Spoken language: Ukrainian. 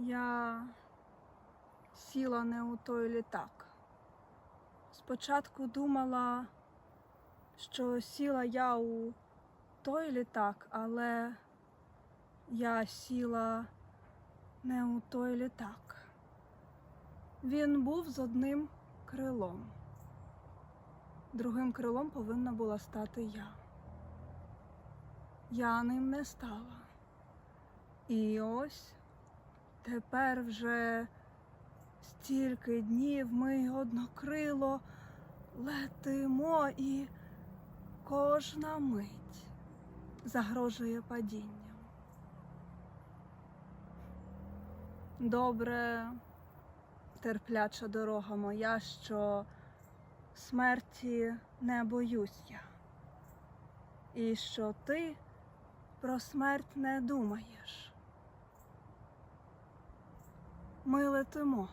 Я сіла не у той літак. Спочатку думала, що сіла я у той літак, але я сіла не у той літак. Він був з одним крилом. Другим крилом повинна була стати я. Я ним не стала. І ось тепер вже стільки днів ми однокрило летимо і кожна мить загрожує падінням. Добре, терпляча дорога моя, що смерті не боюсь я, і що ти про смерть не думаєш. Ми летимо.